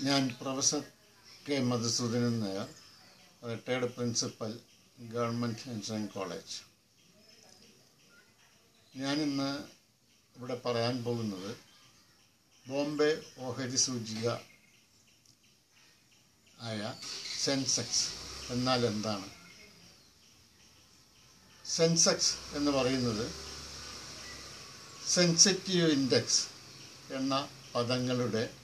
ഞാൻ professor K Madhusudanan Nair retired principal government engineering college. ഞാനിന്ന് ഇവിടെ പറയാൻ പോകുന്നത് ബോംബെ ഓഹരി സൂചിക ആയ സെൻസെക്സ് എന്നാൽ എന്താണ്? സെൻസെക്സ് എന്ന് പറയുന്നത് സെൻസിറ്റീവ് ഇൻഡെക്സ് എന്ന പദങ്ങളുടെ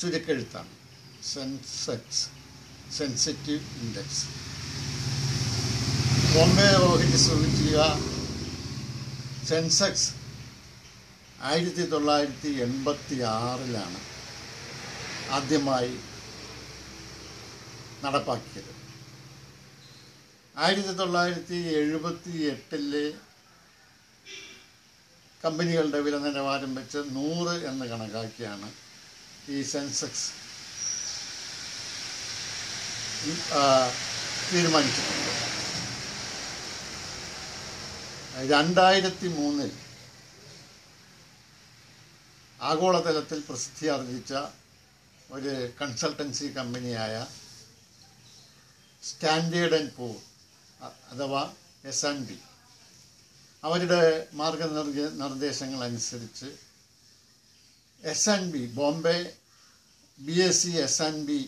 ചുരുക്കെഴുത്താണ്. സെൻസെക്സ് സെൻസിറ്റീവ് ഇൻഡെക്സ് ബോംബെ ഓഹരി സൂചിക സെൻസെക്സ് ആയിരത്തി തൊള്ളായിരത്തി എൺപത്തി ആറിലാണ് ആദ്യമായി നടപ്പാക്കിയത്. ആയിരത്തി തൊള്ളായിരത്തി എഴുപത്തി എട്ടിലെ കമ്പനികളുടെ വില നിലവാരം വെച്ച് നൂറ് എന്ന് കണക്കാക്കിയാണ് ഈ സെൻസെക്സ് തീരുമാനിച്ചിട്ടുണ്ട്. രണ്ടായിരത്തി മൂന്നിൽ ആഗോളതലത്തിൽ പ്രസിദ്ധിയാർജിച്ച ഒരു കൺസൾട്ടൻസി കമ്പനിയായ സ്റ്റാൻഡേർഡ് ആൻഡ് പൂർ അഥവാ എസ് ആൻഡ് ബി. അവരുടെ മാർഗനിർദ്ദേശങ്ങൾ നിർദ്ദേശങ്ങൾ അനുസരിച്ച് S and B Bombay B S C S and B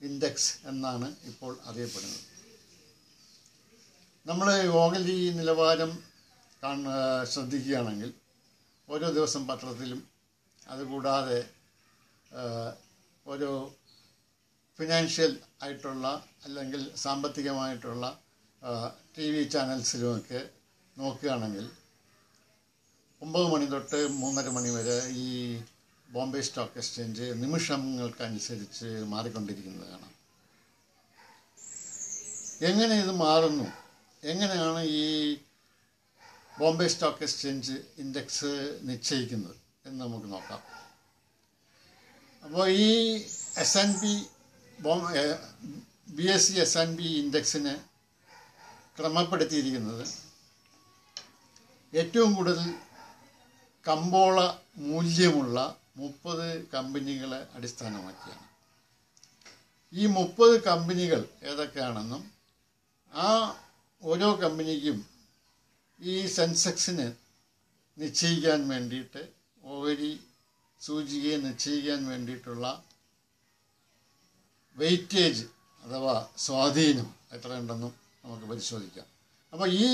index എന്നാണ് ഇപ്പോൾ അറിയപ്പെടുന്നത്. നമ്മൾ ഓഹരി നിലവാരം കാണ ശ്രദ്ധിക്കുകയാണെങ്കിൽ ഓരോ ദിവസം പത്രത്തിലും അതുകൂടാതെ ഒരു ഫിനാൻഷ്യൽ ആയിട്ടുള്ള അല്ലെങ്കിൽ സാമ്പത്തികമായിട്ടുള്ള ടി വി ചാനൽസിലുമൊക്കെ നോക്കുകയാണെങ്കിൽ ഒമ്പത് മണി തൊട്ട് മൂന്നര മണി വരെ ഈ ബോംബെ സ്റ്റോക്ക് എക്സ്ചേഞ്ച് നിമിഷങ്ങൾക്കനുസരിച്ച് മാറിക്കൊണ്ടിരിക്കുന്നത് കാണാം എങ്ങനെ ഇത് മാറുന്നു? എങ്ങനെയാണ് ഈ ബോംബെ സ്റ്റോക്ക് എക്സ്ചേഞ്ച് ഇൻഡെക്സ് നിശ്ചയിക്കുന്നത് എന്ന് നമുക്ക് നോക്കാം. അപ്പോൾ ഈ S N P B S C S N P ഇൻഡെക്സിനെ ക്രമപ്പെടുത്തിയിരിക്കുന്നത് ഏറ്റവും കൂടുതൽ കമ്പോള മൂല്യമുള്ള മുപ്പത് കമ്പനികളെ അടിസ്ഥാനമാക്കിയാണ്. ഈ മുപ്പത് കമ്പനികൾ ഏതൊക്കെയാണെന്നും ആ ഓരോ കമ്പനിക്കും ഈ സെൻസെക്സിന് നിശ്ചയിക്കാൻ വേണ്ടിയിട്ട് ഓഹരി സൂചികയെ നിശ്ചയിക്കാൻ വേണ്ടിയിട്ടുള്ള വെയിറ്റേജ് അഥവാ സ്വാധീനം എത്രയുണ്ടെന്നും നമുക്ക് പരിശോധിക്കാം. അപ്പോൾ ഈ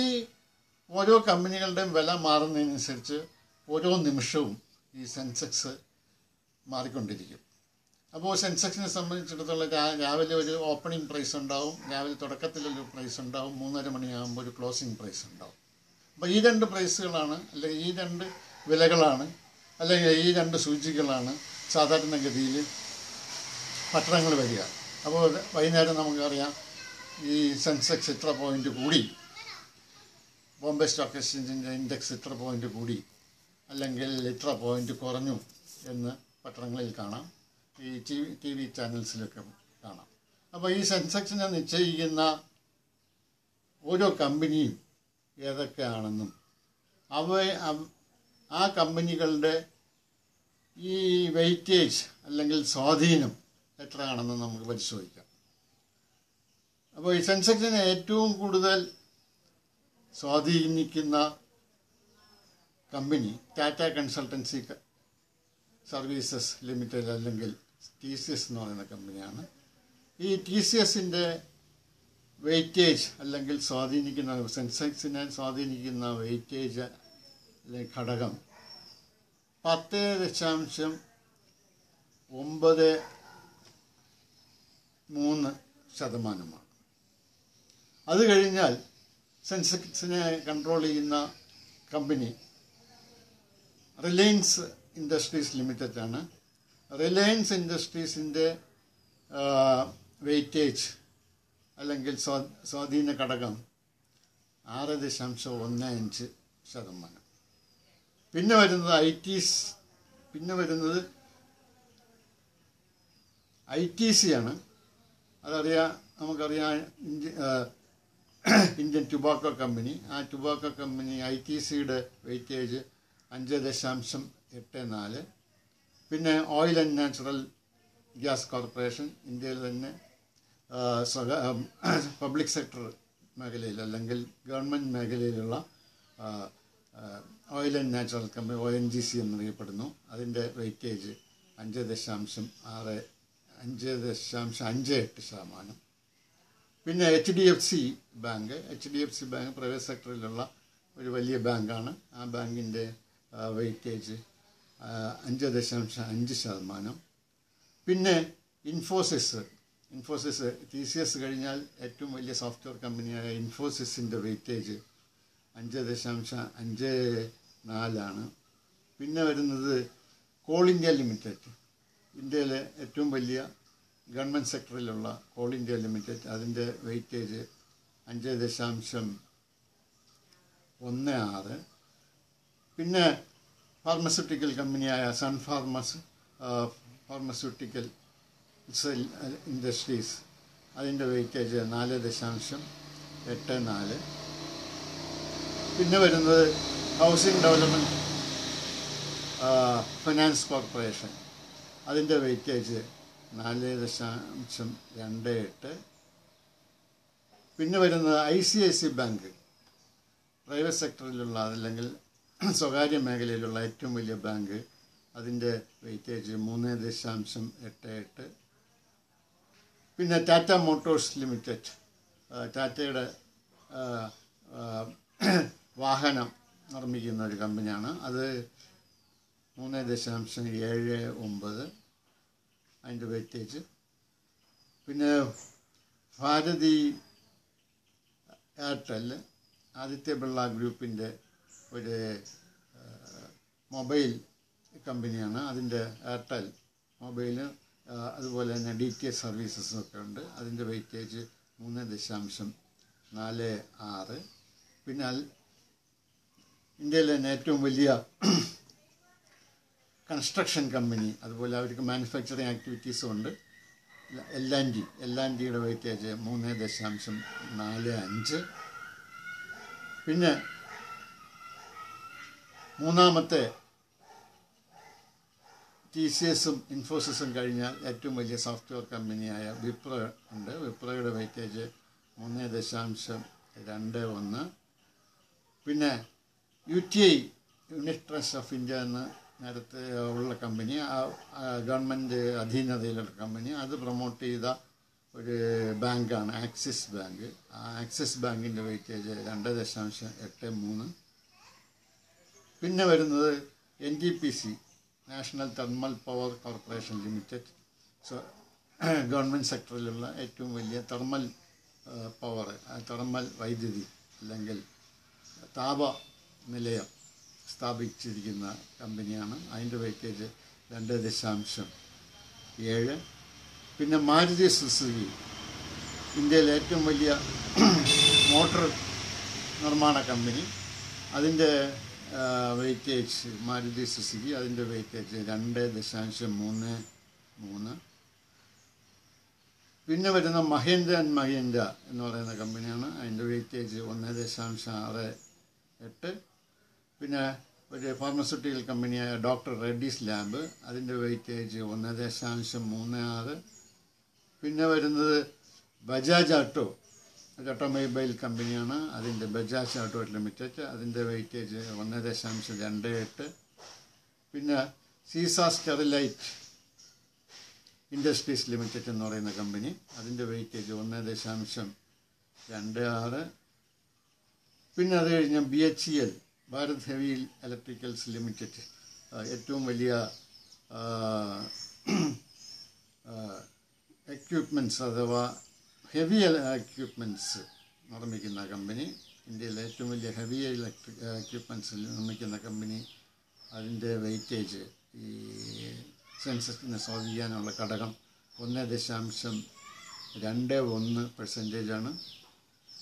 ഓരോ കമ്പനികളുടെയും വില മാറുന്നതിനനുസരിച്ച് ഓരോ നിമിഷവും ഈ സെൻസെക്സ് മാറിക്കൊണ്ടിരിക്കും. അപ്പോൾ സെൻസെക്സിനെ സംബന്ധിച്ചിടത്തോളം രാവിലെ ഒരു ഓപ്പണിംഗ് പ്രൈസ് ഉണ്ടാവും രാവിലെ തുടക്കത്തിലൊരു പ്രൈസ് ഉണ്ടാവും മൂന്നര മണിയാകുമ്പോൾ ഒരു ക്ലോസിംഗ് പ്രൈസ് ഉണ്ടാവും. അപ്പോൾ ഈ രണ്ട് പ്രൈസുകളാണ് അല്ലെങ്കിൽ ഈ രണ്ട് വിലകളാണ് അല്ലെങ്കിൽ ഈ രണ്ട് സൂചികളാണ് സാധാരണഗതിയിൽ പട്ടണങ്ങൾ വരിക. അപ്പോൾ വൈകുന്നേരം നമുക്കറിയാം ഈ സെൻസെക്സ് ഇത്ര പോയിന്റ് കൂടി. ബോംബെ സ്റ്റോക്ക് എക്സ്ചേഞ്ചിന്റെ ഇൻഡെക്സ് ഇത്ര പോയിന്റ് കൂടി. അല്ലെങ്കിൽ ഇത്ര പോയിന്റ് കുറഞ്ഞു എന്ന് പത്രങ്ങളിൽ കാണാം. ഈ ടി വി ചാനൽസിലൊക്കെ കാണാം. അപ്പോൾ ഈ സെൻസെക്സിനെ നിശ്ചയിക്കുന്ന ഓരോ കമ്പനിയും ഏതൊക്കെയാണെന്നും അവ- ആ കമ്പനികളുടെ ഈ വെയിറ്റേജ് അല്ലെങ്കിൽ സ്വാധീനം എത്രയാണെന്ന് നമുക്ക് പരിശോധിക്കാം. അപ്പോൾ ഈ സെൻസെക്സിനെ ഏറ്റവും കൂടുതൽ സ്വാധീനിക്കുന്ന company Tata consultancy services limited അല്ലെങ്കിൽ ടി സി എസ് എന്ന് പറയുന്ന കമ്പനിയാണ്. ഈ ടി സി എസിന്റെ വെയിറ്റേജ് അല്ലെങ്കിൽ സ്വാധീനിക്കുന്ന സെൻസെക്സിനെ സ്വാധീനിക്കുന്ന വെയിറ്റേജ് ഘടകം പത്ത് ദശാംശം ഒമ്പത് മൂന്ന് ശതമാനമാണ്. അത് കഴിഞ്ഞാൽ സെൻസെക്സിനെ കൺട്രോൾ ചെയ്യുന്ന കമ്പനി റിലയൻസ് ഇൻഡസ്ട്രീസ് ലിമിറ്റഡ് ആണ് റിലയൻസ് ഇൻഡസ്ട്രീസിന്റെ വെയിറ്റേജ് അല്ലെങ്കിൽ സ്വാ- സ്വാധീന ഘടകം ആറ് ദശാംശം ഒന്ന് അഞ്ച് ശതമാനം. പിന്നെ വരുന്നത് ഐ ടിസ് പിന്നെ വരുന്നത് ഐ ടി സി ആണ് അതറിയാം നമുക്കറിയാം ഇന്ത്യ ഇന്ത്യൻ ടുബാക്കോ കമ്പനി ആ ടുബാക്കോ കമ്പനി ഐ ടി സിയുടെ വെയിറ്റേജ് അഞ്ച് ദശാംശം എട്ട് നാല്. പിന്നെ oil and natural gas corporation ഇന്ത്യയിൽ തന്നെ പബ്ലിക് സെക്ടർ മേഖലയിൽ അല്ലെങ്കിൽ ഗവൺമെന്റ് മേഖലയിലുള്ള oil and natural company O N G C എന്നറിയപ്പെടുന്നു. അതിന്റെ വെയ്റ്റേജ് അഞ്ച് ദശാംശം ആറ് അഞ്ച് ദശാംശം അഞ്ച് എട്ട് ശതമാനം. പിന്നെ H D F C bank H D F C bank private സെക്ടറിലുള്ള ഒരു വലിയ ബാങ്കാണ്. ആ ബാങ്കിന്റെ വെയിറ്റേജ് അഞ്ച് ദശാംശം അഞ്ച് ശതമാനം. പിന്നെ Infosys. Infosys T C S കഴിഞ്ഞാൽ ഏറ്റവും വലിയ സോഫ്റ്റ്വെയർ കമ്പനിയായ ഇൻഫോസിസിന്റെ വെയിറ്റേജ് അഞ്ച് ദശാംശം അഞ്ച് നാലാണ്. പിന്നെ വരുന്നത് കോൾ ഇന്ത്യ ലിമിറ്റഡ് ഇന്ത്യയിലെ ഏറ്റവും വലിയ ഗവൺമെന്റ് സെക്ടറിലുള്ള കോൾ ഇന്ത്യ ലിമിറ്റഡ് അതിന്റെ വെയിറ്റേജ് അഞ്ച് ദശാംശം ഒന്ന് ആറ്. പിന്നെ ഫാർമസ്യൂട്ടിക്കൽ കമ്പനിയായ Sun pharmas pharmaceutical cell industries അതിന്റെ വെയിറ്റേജ് നാല് ദശാംശം എട്ട് നാല്. പിന്നെ വരുന്നത് ഹൗസിംഗ് ഡെവലപ്മെന്റ് ഫിനാൻസ് കോർപ്പറേഷൻ അതിന്റെ വെയിറ്റേജ് നാല് ദശാംശം രണ്ട് എട്ട്. പിന്നെ വരുന്നത് I C I C bank private സെക്ടറിലുള്ള അല്ലെങ്കിൽ സ്വകാര്യ മേഖലയിലുള്ള ഏറ്റവും വലിയ ബാങ്ക് അതിന്റെ വെയിറ്റേജ് മൂന്ന് ദശാംശം എട്ട് എട്ട്. പിന്നെ ടാറ്റ മോട്ടോഴ്സ് ലിമിറ്റഡ് ടാറ്റയുടെ വാഹനം നിർമ്മിക്കുന്ന ഒരു കമ്പനിയാണ്. അത് മൂന്ന് ദശാംശം ഏഴ് ഒമ്പത് അതിന്റെ വെയിറ്റേജ്. പിന്നെ ഭാരതി എയർടെൽ ആദിത്യ ബിർള ഗ്രൂപ്പിന്റെ ഒരു മൊബൈൽ കമ്പനിയാണ്. അതിന്റെ എയർടെൽ മൊബൈൽ അതുപോലെ തന്നെ ഡി ടി എച്ച് സർവീസസും ഒക്കെ ഉണ്ട്. അതിന്റെ വെയിറ്റേജ് മൂന്ന് ദശാംശം നാല് ആറ്. പിന്നെ ഇന്ത്യയിലെ തന്നെ ഏറ്റവും വലിയ കൺസ്ട്രക്ഷൻ കമ്പനി അതുപോലെ അവർക്ക് മാനുഫാക്ചറിങ് ആക്ടിവിറ്റീസും ഉണ്ട്. L and D L and ഡിയുടെ വെയിറ്റേജ് മൂന്ന് ദശാംശം നാല് അഞ്ച്. പിന്നെ മൂന്നാമത്തെ ടി സി എസും ഇൻഫോസിസും കഴിഞ്ഞാൽ ഏറ്റവും വലിയ സോഫ്റ്റ്വെയർ കമ്പനിയായ വിപ്ര ഉണ്ട്. വിപ്രയുടെ വെയിറ്റേജ് മൂന്ന് ദശാംശം രണ്ട് ഒന്ന്. പിന്നെ U T I unit trust of India എന്ന നേരത്തെ ഉള്ള കമ്പനി ഗവൺമെന്റ് അധീനതയിലുള്ള കമ്പനി അത് പ്രൊമോട്ട് ചെയ്ത ഒരു ബാങ്കാണ് ആക്സിസ് ബാങ്ക് ആ ആക്സിസ് ബാങ്കിന്റെ വെയിറ്റേജ് രണ്ട് ദശാംശം എട്ട് മൂന്ന്. പിന്നെ വരുന്നത് N T P C national thermal power corporation limited government സെക്ടറിലുള്ള ഏറ്റവും വലിയ തെർമൽ പവർ തെർമൽ വൈദ്യുതി അല്ലെങ്കിൽ താപ നിലയം സ്ഥാപിച്ചിരിക്കുന്ന കമ്പനിയാണ്. അതിന്റെ വെയിറ്റേജ് രണ്ട് ദശാംശം ഏഴ്. പിന്നെ മാരുതി സുസുക്കി ഇന്ത്യയിലെ ഏറ്റവും വലിയ മോട്ടോർ നിർമ്മാണ കമ്പനി. അതിന്റെ വെയിറ്റേജ് മാരുതി സുസുക്കി. അതിന്റെ വെയിറ്റേജ് രണ്ട് ദശാംശം മൂന്ന് മൂന്ന്. പിന്നെ വരുന്ന മഹേന്ദ്ര ആൻഡ് മഹേന്ദ്ര എന്ന് പറയുന്ന കമ്പനിയാണ്. അതിന്റെ വെയിറ്റേജ് ഒന്ന് ദശാംശം ആറ് എട്ട്. പിന്നെ ഒരു ഫാർമസ്യൂട്ടിക്കൽ കമ്പനിയായ ഡോക്ടർ റെഡ്ഡീസ് ലാബ് അതിന്റെ വെയിറ്റേജ് ഒന്ന് ദശാംശം മൂന്ന് ആറ്. പിന്നെ വരുന്നത് ബജാജ് ഒരു ഓട്ടോമൊബൈൽ കമ്പനിയാണ്. അതിന്റെ ബജാജ് ഓട്ടോ ലിമിറ്റഡ് അതിന്റെ വെയിറ്റേജ് ഒന്ന് ദശാംശം രണ്ട് എട്ട്. പിന്നെ സീസ സ്റ്റെറിലൈറ്റ് ഇൻഡസ്ട്രീസ് ലിമിറ്റഡ് എന്ന് പറയുന്ന കമ്പനി. അതിന്റെ വെയിറ്റേജ് ഒന്ന് ദശാംശം രണ്ട് ആറ്. പിന്നെ അത് കഴിഞ്ഞ് B H L Bharat heavy electricals limited ഏറ്റവും വലിയ എക്യുപ്മെന്റ്സ് അഥവാ ഹെവി എക്യുപ്മെന്റ്സ് നിർമ്മിക്കുന്ന കമ്പനി ഇന്ത്യയിലെ ഏറ്റവും വലിയ ഹെവി ഇലക്ട്രിക് എക്യുപ്മെന്റ്സ് നിർമ്മിക്കുന്ന കമ്പനി അതിന്റെ വെയിറ്റേജ് ഈ സെൻസസിനെ സ്വാധീനിക്കാനുള്ള ഘടകം ഒന്ന് ദശാംശം രണ്ട് ഒന്ന് പെർസെന്റേജാണ്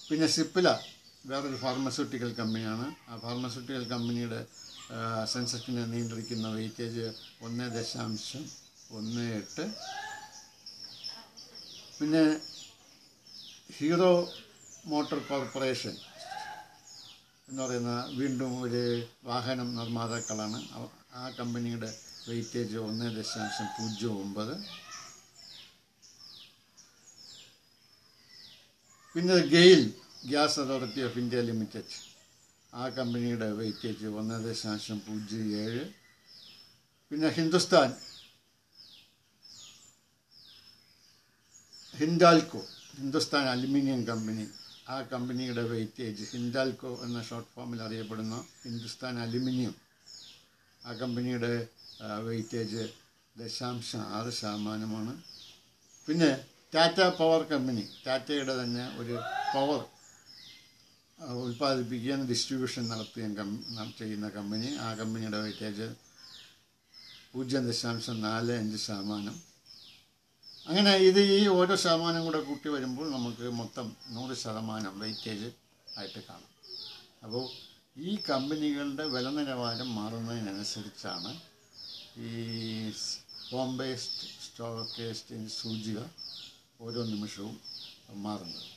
പിന്നെ സിപ്പില വേറൊരു ഫാർമസ്യൂട്ടിക്കൽ കമ്പനിയാണ് ആ ഫാർമസ്യൂട്ടിക്കൽ കമ്പനിയുടെ സെൻസസിനെ നിയന്ത്രിക്കുന്ന വെയിറ്റേജ് ഒന്ന് ദശാംശം ഒന്ന് എട്ട്. പിന്നെ ഹീറോ മോട്ടോർ കോർപ്പറേഷൻ എന്ന് പറയുന്ന വീണ്ടും ഒരു വാഹനം നിർമ്മാതാക്കളാണ്. ആ കമ്പനിയുടെ വെയിറ്റേജ് ഒന്ന് ദശാംശം പൂജ്യം ഒമ്പത്. പിന്നെ GAIL gas authority of India limited. ആ കമ്പനിയുടെ വെയിറ്റേജ് ഒന്ന് ദശാംശം പൂജ്യം ഏഴ്. പിന്നെ Hindustan Hindalco Hindustan aluminium company. ആ കമ്പനിയുടെ വെയിറ്റേജ് ഹിൻഡാൽക്കോ എന്ന ഷോർട്ട് ഫോമിൽ അറിയപ്പെടുന്ന ഹിന്ദുസ്ഥാൻ അലുമിനിയം. ആ കമ്പനിയുടെ വെയിറ്റേജ് ദശാംശം ആറ് ശതമാനമാണ്. പിന്നെ ടാറ്റ പവർ കമ്പനി. ടാറ്റയുടെ തന്നെ ഒരു പവർ ഉൽപ്പാദിപ്പിക്കുകയും ഡിസ്ട്രിബ്യൂഷൻ നടത്തുകയും കം- ചെയ്യുന്ന കമ്പനി. ആ കമ്പനിയുടെ വെയിറ്റേജ് പൂജ്യം ദശാംശം നാല് അഞ്ച് ശതമാനം. അങ്ങനെ ഇത് ഈ ഓരോ ശതമാനം കൂടെ കൂട്ടി വരുമ്പോൾ നമുക്ക് മൊത്തം നൂറ് ശതമാനം വെയിറ്റേജ് ആയിട്ട് കാണാം. അപ്പോൾ ഈ കമ്പനികളുടെ വില നിലവാരം മാറുന്നതിനനുസരിച്ചാണ് ഈ ബോംബെ സ്റ്റോക്ക് എക്സ്ചേഞ്ച് സൂചിക ഓരോ നിമിഷവും മാറുന്നത്.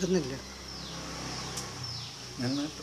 നിൽക്കുന്നില്ല. നന്നായിട്ട്